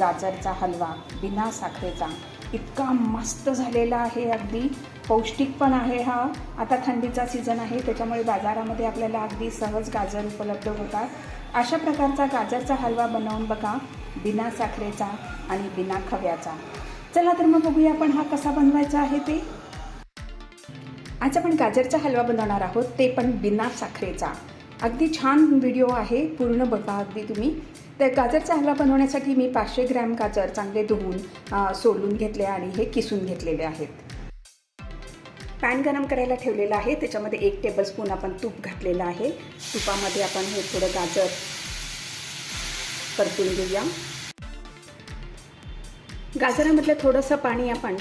गाजरचा हलवा बिना साखरेचा. इतका मस्त झालेला आहे अगदी. पौष्टिक पण आहे हा. आता थंडीचा सीझन आहे त्याच्यामुळे बाजारामध्ये आपल्याला अगदी सहज गाजर उपलब्ध होतात. अशा प्रकारचा गाजरचा हलवा बनवून बघा बिना साखरेचा आणि बिना खव्याचा. चला तर मग बघूया आपण हा कसा बनवायचा आहे ते. आज आपण गाजरचा हलवा बनवणार आहोत ते पण बिना साखरेचा. अगदी छान व्हिडिओ आहे पूर्ण बघा अगदी तुम्ही. तर गाजरचा हलवा बनवण्यासाठी मी पाचशे ग्रॅम गाजर चांगले धुवून सोलून घेतले आणि हे किसून घेतलेले आहेत. पॅन गरम करायला ठेवलेलं आहे त्याच्यामध्ये एक टेबलस्पून आपण तूप घातलेलं आहे. तुपामध्ये आपण हे थोडं गाजर परतून घेऊया. गाजरामधलं थोडंसं पाणी आपण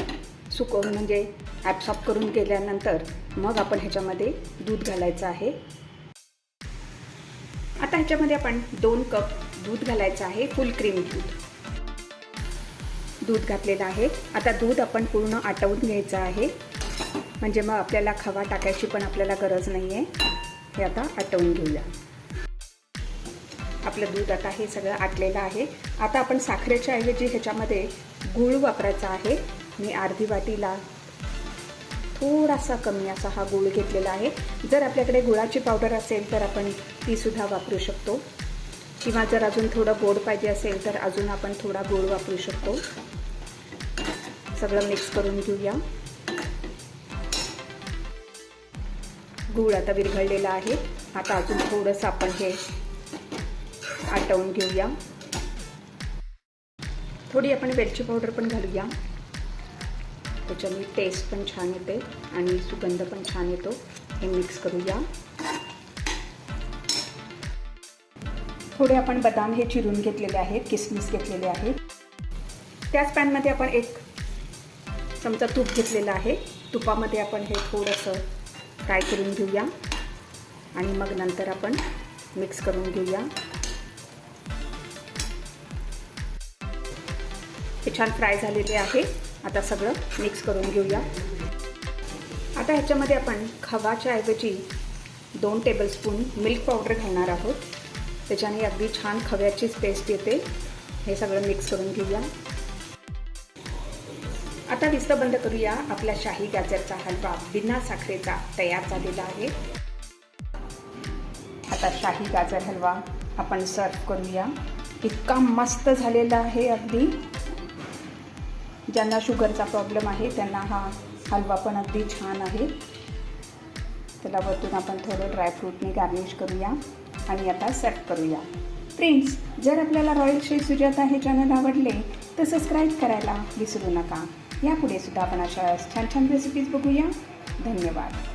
सुकवून म्हणजे ॲब्सॉर्ब करून गेल्यानंतर मग आपण ह्याच्यामध्ये दूध घालायचं आहे. आता ह्याच्यामध्ये आपण दोन कप दूध घालायचं आहे फुल क्रीम दूध. दूध घातलेलं आहे. आता दूध आपण पूर्ण आटवून घ्यायचं आहे. म्हणजे मग आपल्याला खवा टाकायची पण आपल्याला गरज नाही आहे हे आता आटवून घेऊया. आपलं दूध आता हे सगळं आटलेलं आहे. आता आपण साखरेच्या ऐवजी ह्याच्यामध्ये गूळ वापरायचा आहे. मी अर्धी वाटीला थोडासा कमी असा हा गूळ घेतलेला आहे. जर आपल्याकडे गुळाची पावडर असेल तर आपण तीसुद्धा वापरू शकतो. किंवा जर अजून थोडं गोड पाहिजे असेल तर अजून आपण थोडा गोड वापरू शकतो. सगळं मिक्स करून घेऊया. गूळ आता विरघळलेला आहे. आता अजून थोडंसं आपण हे आटवून घेऊया. थोडी आपण वेलची पावडर पण घालूया. त्याच्याने टेस्ट पण छान येते आणि सुगंध पण छान येतो. हे मिक्स करूया. थोडे आपण बदाम हे चिरून घेतलेले आहेत किसमिस घेतलेले आहेत. त्याच पॅनमध्ये आपण एक चमचा तूप घेतलेला आहे. तुपामध्ये आपण हे थोडंसं फ्राय करून घेऊया. आणि मग नंतर आपण मिक्स करून घेऊया. हे छान फ्राय झालेले आहे. आता सगळं मिक्स करून घेऊया. आता ह्याच्यामध्ये आपण खवाच्या ऐवजी दोन टेबलस्पून मिल्क पावडर घालणार आहोत. त्याच्याने अगदी छान खव्याचीच पेस्ट येते. हे सगळं मिक्स करून घेऊया. आता विस्त बंद करूया. आपल्या शाही गाजरचा हलवा बिना साखरेचा तयार झालेला आहे. आता शाही गाजर हलवा आपण सर्व करूया. इतका मस्त झालेला आहे अगदी. ज्यांना शुगरचा प्रॉब्लेम आहे त्यांना हा हलवा पण अगदी छान आहे. त्याला वरतून आपण थोडं ड्रायफ्रूटने गार्निश करूया आणि आता सेट करूया. फ्रेंड्स जर आपल्याला रॉयल शेफ सुजाता हे चॅनल आवडले तर सबस्क्राईब करायला विसरू नका. यापुढे सुद्धा आपण अशा छान छान रेसिपीज बघूया. धन्यवाद.